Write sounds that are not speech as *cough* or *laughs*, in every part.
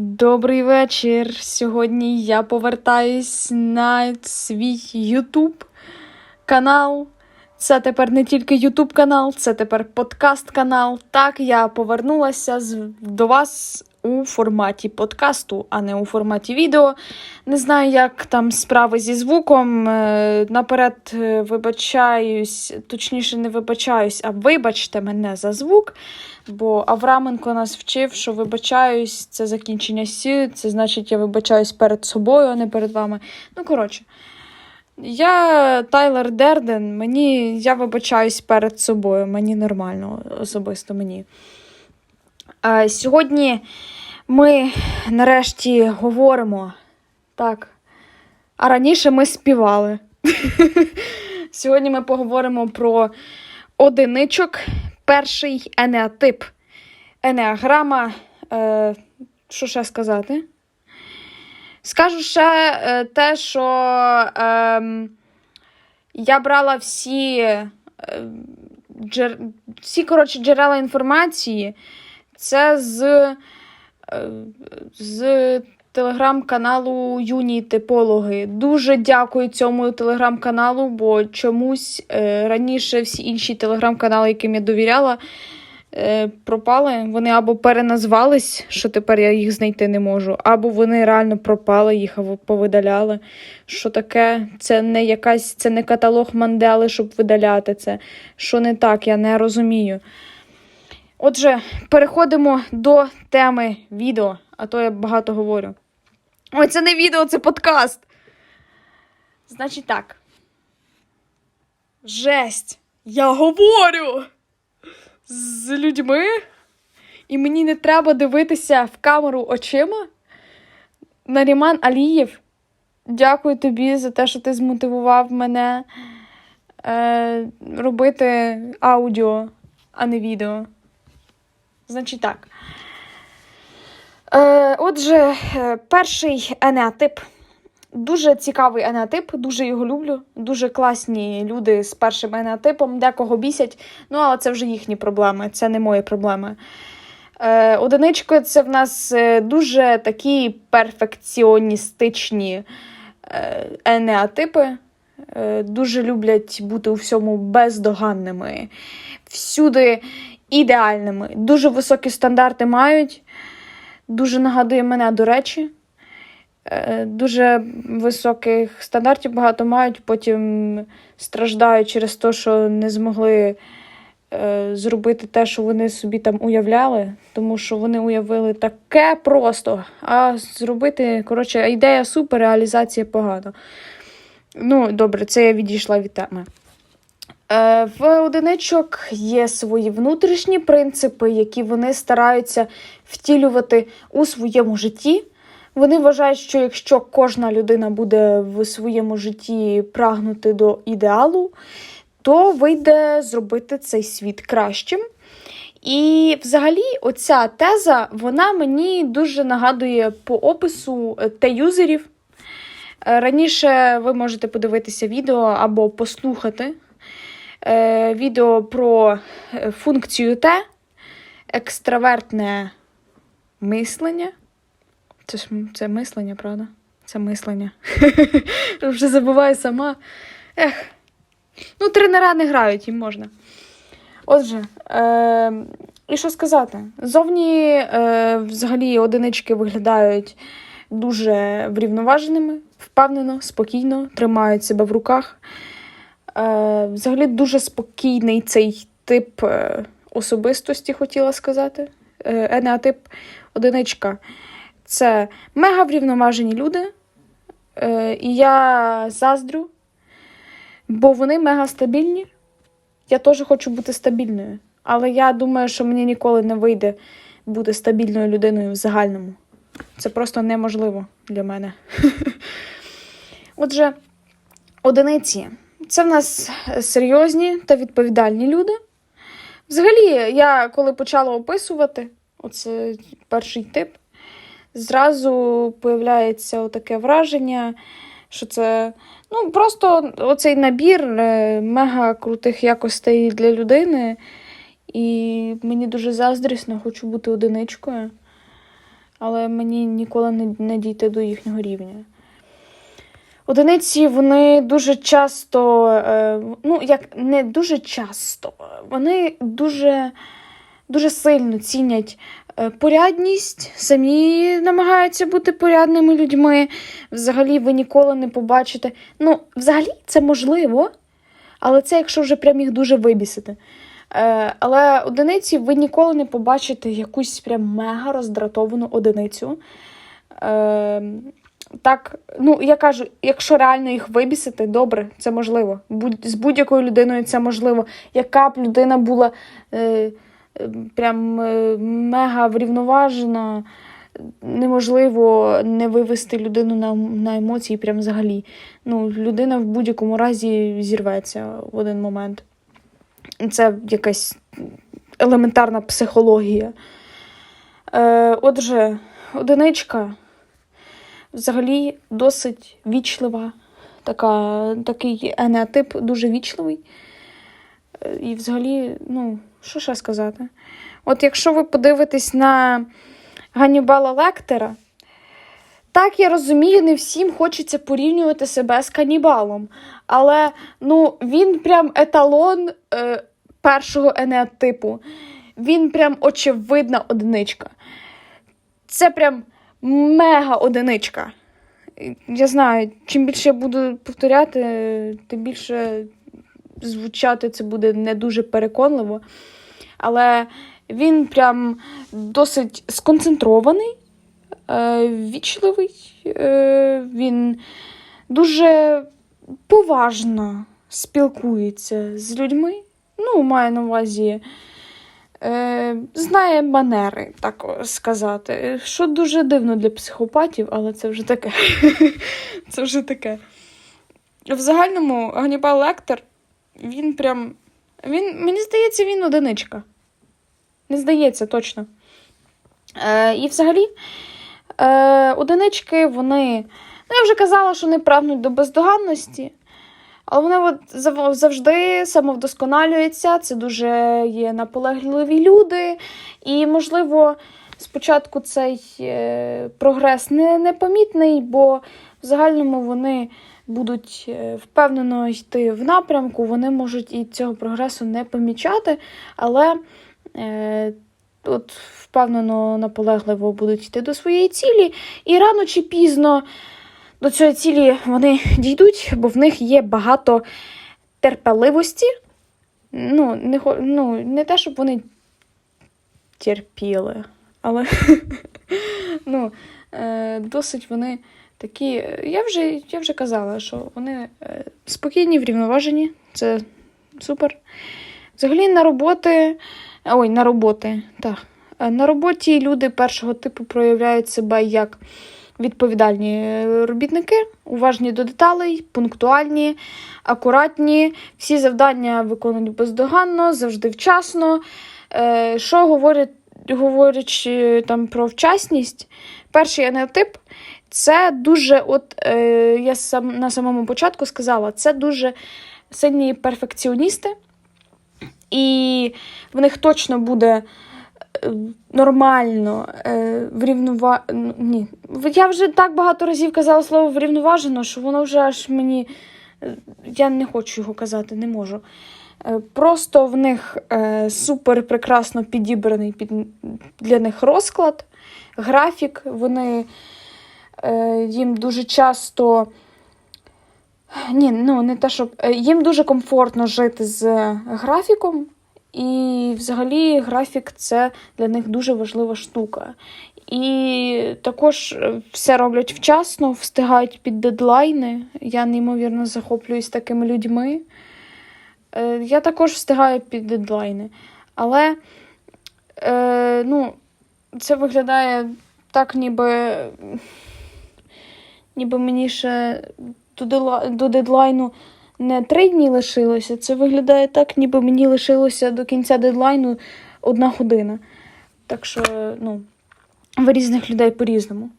Добрий вечір. Сьогодні я повертаюсь на свій YouTube канал. Це тепер не тільки YouTube канал, це тепер подкаст канал. Так, я повернулася до вас у форматі подкасту, а не у форматі відео. Не знаю, як там справи зі звуком. Е, Наперед е, вибачаюсь, точніше, не вибачаюсь, а вибачте мене за звук. Бо Авраменко нас вчив, що вибачаюсь, це закінчення сі, це значить, я вибачаюсь перед собою, а не перед вами. Ну, коротше, я Тайлер Дерден, мені я вибачаюсь перед собою, мені нормально, особисто мені. А, сьогодні ми нарешті говоримо. Так. А раніше ми співали. *laughs* Сьогодні ми поговоримо про одиничок, перший енеатип. Енеаграма. Е, що ще сказати? Скажу ще е, те, що е, я брала всі, е, джер, всі коротше, джерела інформації. Це з, е, з телеграм-каналу Юні Типологи. Дуже дякую цьому телеграм-каналу, бо чомусь е, раніше всі інші телеграм-канали, яким я довіряла, е, пропали. Вони або переназвались, що тепер я їх знайти не можу, або вони реально пропали, їх або повидаляли. Що таке? Це не якась, це не каталог Мандели, щоб видаляти це. Що не так, я не розумію. Отже, переходимо до теми відео, а то я багато говорю. Ой, це не відео, це подкаст. Значить так. Жесть! Я говорю з людьми, і мені не треба дивитися в камеру очима. Наріман Алієв, дякую тобі за те, що ти змотивував мене е, робити аудіо, а не відео. Значить так. Е, отже, е, перший енеатип. Дуже цікавий енеатип, дуже його люблю. Дуже класні люди з першим енеатипом, декого бісять, ну але це вже їхні проблеми, це не мої проблеми. Е, одиничко це в нас е, дуже такі перфекціоністичні е, енеатипи. Е, дуже люблять бути у всьому бездоганними, всюди ідеальними. Дуже високі стандарти мають. Дуже нагадує мене, до речі. Е, Дуже високих стандартів багато мають, потім страждають через те, що не змогли е, зробити те, що вони собі там уявляли, тому що вони уявили таке просто. А зробити, коротше, ідея супер, реалізація погано. Ну, добре, це я відійшла від теми. Е, В одиничок є свої внутрішні принципи, які вони стараються втілювати у своєму житті. Вони вважають, що якщо кожна людина буде в своєму житті прагнути до ідеалу, то вийде зробити цей світ кращим. І взагалі, оця теза, вона мені дуже нагадує по опису е, Т-юзерів. Е, Раніше ви можете подивитися відео або послухати е, відео про е, функцію Т, екстравертне мислення. Це ж це мислення, правда? Це мислення. *laughs* Вже забуваю сама. Ех. Ну, тренера не грають, їм можна. Отже, е, і що сказати? Зовні е, взагалі одинички виглядають дуже врівноваженими, впевнено, спокійно, тримають себе в руках. Е, взагалі дуже спокійний цей тип е, особистості, хотіла сказати. Е, енеатип одиничка. Це мега врівноважені люди. І я заздрю, бо вони мега стабільні. Я теж хочу бути стабільною. Але я думаю, що мені ніколи не вийде бути стабільною людиною в загальному. Це просто неможливо для мене. *laughs* Отже, одиниці це в нас серйозні та відповідальні люди. Взагалі, я коли почала описувати оце перший тип, зразу появляється таке враження, що це ну, просто оцей набір е, мега крутих якостей для людини. І мені дуже заздрісно, хочу бути одиничкою. але мені ніколи не, дійти до їхнього рівня. Одиниці вони дуже часто, е, ну як не дуже часто, вони дуже, дуже сильно цінять е, порядність, самі намагаються бути порядними людьми. Взагалі, ви ніколи не побачите. Ну, взагалі, це можливо, але це якщо вже прям їх дуже вибісити. Е, але одиниці ви ніколи не побачите якусь прям мега роздратовану одиницю. Так, ну я кажу, якщо реально їх вибісити, добре, це можливо. Будь, з будь-якою людиною це можливо. Яка б людина була е, е, прям е, мега врівноважена, неможливо не вивести людину на, на емоції прям взагалі. Ну, людина в будь-якому разі зірветься в один момент. Це якась елементарна психологія. Е, отже, одиничка взагалі досить вічлива, така, такий енеотип дуже вічливий. Е, І взагалі, ну, що ще сказати? От якщо ви подивитесь на Ганнібала Лектера, так, я розумію, не всім хочеться порівнювати себе з канібалом. Але ну, він прям еталон е, першого енеотипу. Він прям очевидна одиничка. Це прям мега одиничка. Я знаю, чим більше я буду повторяти, тим більше звучати це буде не дуже переконливо. Але він прям досить сконцентрований, е, вічливий, е, він дуже поважно спілкується з людьми. Ну, маю на увазі, е, знає манери, так сказати. Що дуже дивно для психопатів, але це вже таке. *laughs* це вже таке. В загальному Ганнібал Лектор, він прям. Він, мені здається, він одиничка. Не здається, точно. Е, і взагалі, е, одинички, вони. Ну, я вже казала, що не прагнуть до бездоганності. Але вони от завжди самовдосконалюються, це дуже є наполегливі люди. І, можливо, спочатку цей е, прогрес не, непомітний, бо в загальному вони будуть е, впевнено йти в напрямку, вони можуть і цього прогресу не помічати, але е, от впевнено, наполегливо будуть йти до своєї цілі, і рано чи пізно до цієї цілі вони дійдуть, бо в них є багато терпеливості. Ну, не, ну, не те, щоб вони терпіли, але *laughs* ну, е, досить вони такі. Я вже, я вже казала, що вони е, спокійні, врівноважені, це супер. Взагалі на роботи. Ой, на роботи, так. Е, На роботі люди першого типу проявляють себе як відповідальні е, робітники, уважні до деталей, пунктуальні, акуратні, всі завдання виконують бездоганно, завжди вчасно. Е, Що говорять, говорячи там про вчасність, перший енеотип це дуже, от е, я сам на самому початку сказала, це дуже сильні перфекціоністи, і в них точно буде е, нормально е, врівнова... ну, Ні. Я вже так багато разів казала слово врівноважено, що воно вже аж мені. е, Я не хочу його казати, не можу. Е, Просто в них супер прекрасно підібраний під, для них розклад, графік. Вони їм дуже часто. Ні, ну не те, щоб їм дуже комфортно жити з графіком, і взагалі графік це для них дуже важлива штука. І також е, все роблять вчасно, встигають під дедлайни. Я неймовірно захоплююсь такими людьми. Е, Я також встигаю під дедлайни. Але е, ну, це виглядає так, ніби, ніби мені ще до, дедлайну не три дні лишилося. Це виглядає так, ніби мені лишилося до кінця дедлайну одна година. Так що, ну, в різних людей по-різному.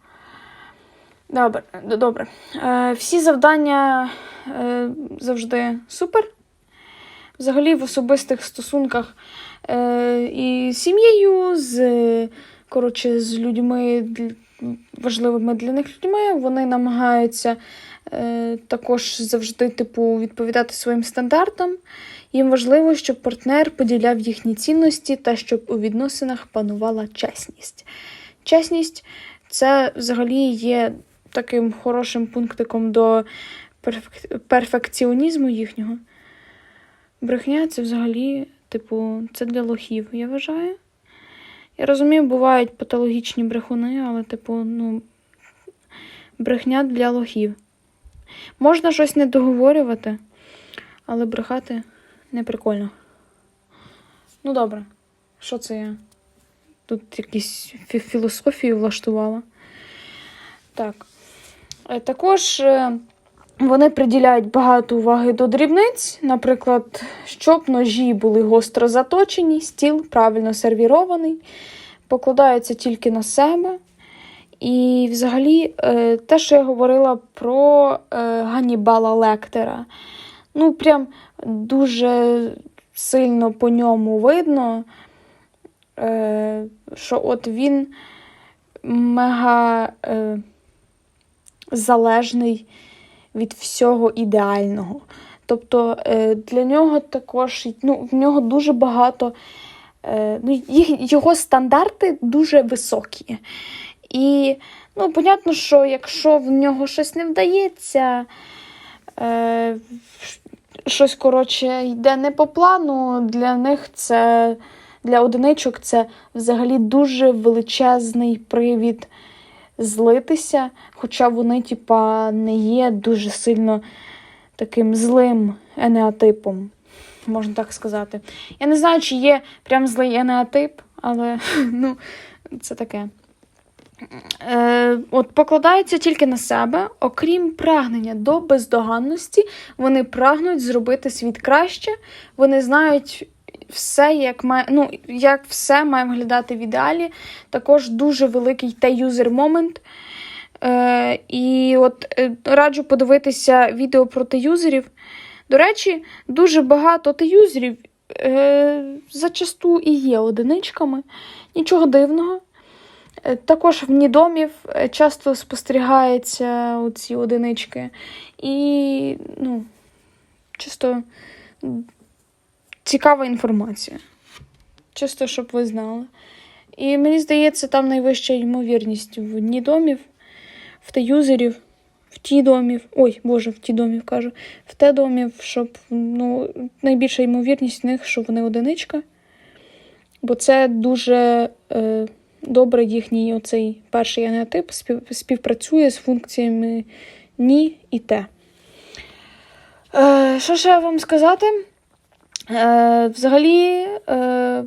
Добре, добре. Е, всі завдання е, завжди супер. Взагалі в особистих стосунках е, і сім'єю, з коротше, з людьми важливими для них людьми. Вони намагаються також завжди, типу, відповідати своїм стандартам. Їм важливо, щоб партнер поділяв їхні цінності та щоб у відносинах панувала чесність. Чесність це взагалі є таким хорошим пунктиком до перфек- перфекціонізму їхнього. Брехня це взагалі, типу, це для лохів, я вважаю. Я розумію, бувають патологічні брехуни, але, типу, ну, брехня для лохів. Можна щось не договорювати, але брехати не прикольно. Ну, добре. Що це я? Тут якісь фі- філософію влаштувала. Так. Е, Також е, вони приділяють багато уваги до дрібниць, наприклад, щоб ножі були гостро заточені, стіл правильно сервірований, покладаються тільки на себе. І взагалі, е, те, що я говорила про е, Ганнібала Лектера, ну, прям дуже сильно по ньому видно, е, що от він мега залежний від всього ідеального. Тобто для нього також ну, в нього дуже багато, ну, їх, його стандарти дуже високі. І, ну, понятно, що якщо в нього щось не вдається, е, щось, коротше, йде не по плану, для них це, для одиничок це взагалі дуже величезний привід злитися, хоча вони, типа, не є дуже сильно таким злим енеатипом, можна так сказати. Я не знаю, чи є прям злий енеатип, але *laughs* ну, це таке. Е, от покладаються тільки на себе, окрім прагнення до бездоганності, вони прагнуть зробити світ краще, вони знають все, як має, ну, як все має виглядати в ідеалі. Також дуже великий те-юзер момент. Е, і от е, раджу подивитися відео про те-юзерів. До речі, дуже багато те-юзерів е, зачасту і є одиничками. Нічого дивного. Е, Також в нідомів е, часто спостерігаються ці одинички. І, ну, чисто цікава інформація. Чисто, щоб ви знали. І мені здається, там найвища ймовірність в нідомів, в те-юзерів, в ті домів. Ой, Боже, в ті домів кажу. В те домів, щоб ну, найбільша ймовірність в них, що вони одиничка. Бо це дуже. Е, добре їхній оцей перший енеотип співпрацює з функціями ні і те. Е, що ще вам сказати? Е, взагалі, е,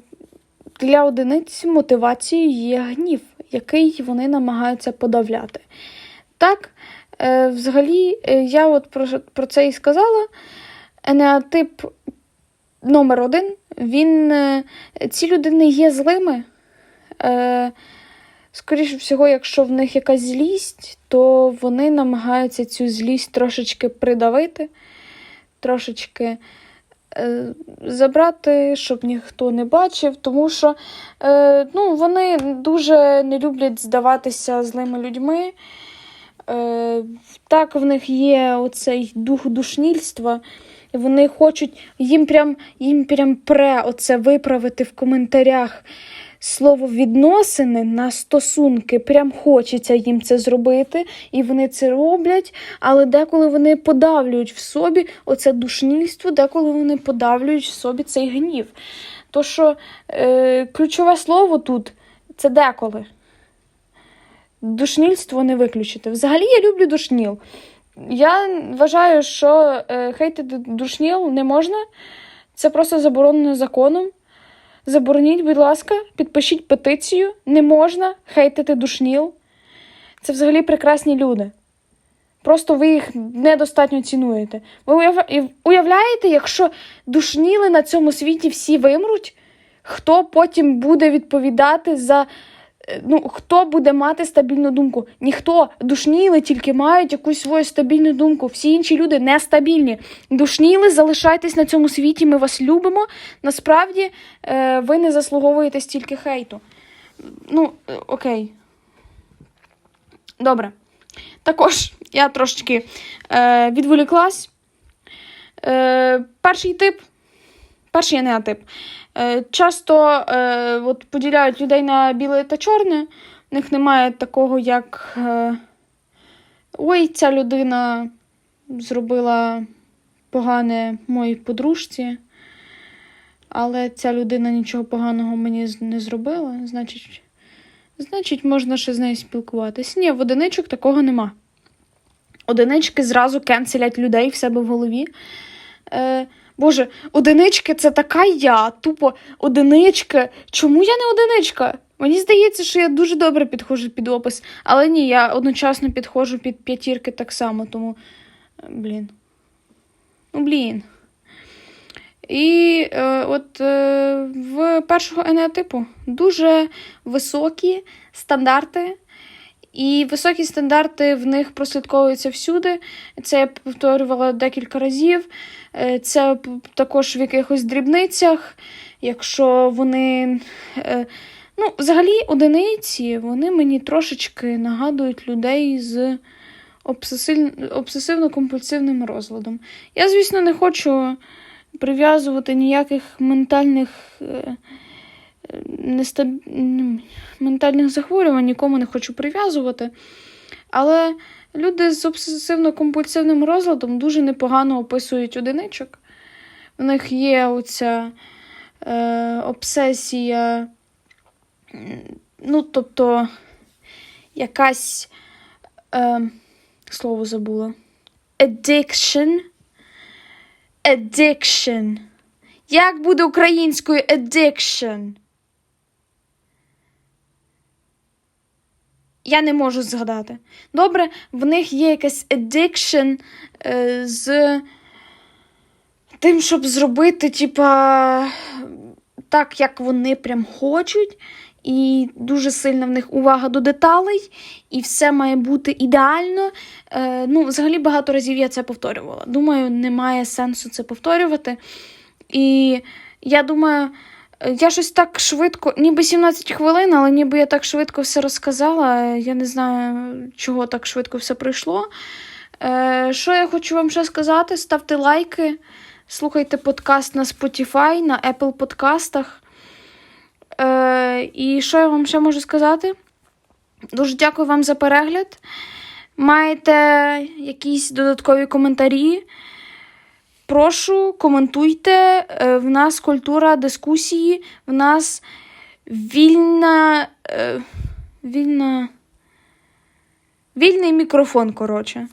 для одиниць мотивацією є гнів, який вони намагаються подавляти. Так, е, взагалі, е, я от про, про це і сказала. Енеотип номер один, він, е, ці людини є злими. Е, скоріше всього, якщо в них якась злість, то вони намагаються цю злість трошечки придавити, трошечки е, забрати, щоб ніхто не бачив, тому що е, ну, вони дуже не люблять здаватися злими людьми. Е, так, в них є оцей дух душнільства. Вони хочуть, їм прям, їм прям пре оце виправити в коментарях слово відносини на стосунки. Прям хочеться їм це зробити, і вони це роблять. Але деколи вони подавлюють в собі оце душнільство, деколи вони подавлюють в собі цей гнів. То що е, ключове слово тут це деколи. Душнільство не виключити. Взагалі я люблю душніл. Я вважаю, що е, хейтити душніл не можна. Це просто заборонено законом. Забороніть, будь ласка, підпишіть петицію. Не можна хейтити душніл. Це взагалі прекрасні люди. Просто ви їх недостатньо цінуєте. Ви уявляєте, якщо душніли на цьому світі всі вимруть, хто потім буде відповідати за. Е, Ну, хто буде мати стабільну думку? Ніхто. Душніли тільки мають якусь свою стабільну думку. Всі інші люди нестабільні. Душніли, залишайтесь на цьому світі, ми вас любимо. Насправді, е, ви не заслуговуєте стільки хейту. Ну, е, окей. Добре. Також я трошечки е, відволіклась. Е, перший тип. Перший енеатип. Е, часто е, от, поділяють людей на біле та чорне. В них немає такого, як. Е, Ой, ця людина зробила погане моїй подружці, але ця людина нічого поганого мені не зробила. Значить, значить, можна ще з нею спілкуватись. Ні, в одиничок такого нема. Одинички зразу кенселять людей в себе в голові. Е, Боже, одинички це така я, тупо одинички. Чому я не одиничка? Мені здається, що я дуже добре підходжу під опис, але ні, я одночасно підходжу під п'ятірки так само, тому. Блін. Ну, блін. І е, от е, в першого енеотипу дуже високі стандарти. І високі стандарти в них прослідковуються всюди. Це я повторювала декілька разів. Е, Це також в якихось дрібницях, якщо вони. е, Ну, взагалі, одиниці вони мені трошечки нагадують людей з обсесивно-компульсивним розладом. Я, звісно, не хочу прив'язувати ніяких ментальних. Нестаб... ментальних захворювань нікому не хочу прив'язувати. Але люди з обсесивно-компульсивним розладом дуже непогано описують одиничок. У них є оця е, обсесія, ну, тобто, якась е, слово забула. Addiction. Addiction. Як буде українською addiction? Я не можу згадати. Добре, в них є якась addiction е, з тим, щоб зробити, типа, так, як вони прям хочуть. І дуже сильна в них увага до деталей, і все має бути ідеально. Е, ну, взагалі багато разів я це повторювала. Думаю, немає сенсу це повторювати. І я думаю, я щось так швидко, ніби 17 хвилин, але ніби я так швидко все розказала. Я не знаю, чого так швидко все пройшло. Е, що я хочу вам ще сказати? Ставте лайки, слухайте подкаст на Spotify, на Apple подкастах. Е, і що я вам ще можу сказати? Дуже дякую вам за перегляд. Маєте якісь додаткові коментарі? Прошу, коментуйте. Е, В нас культура дискусії, в нас вільна. е, Вільна. Вільний мікрофон, коротше.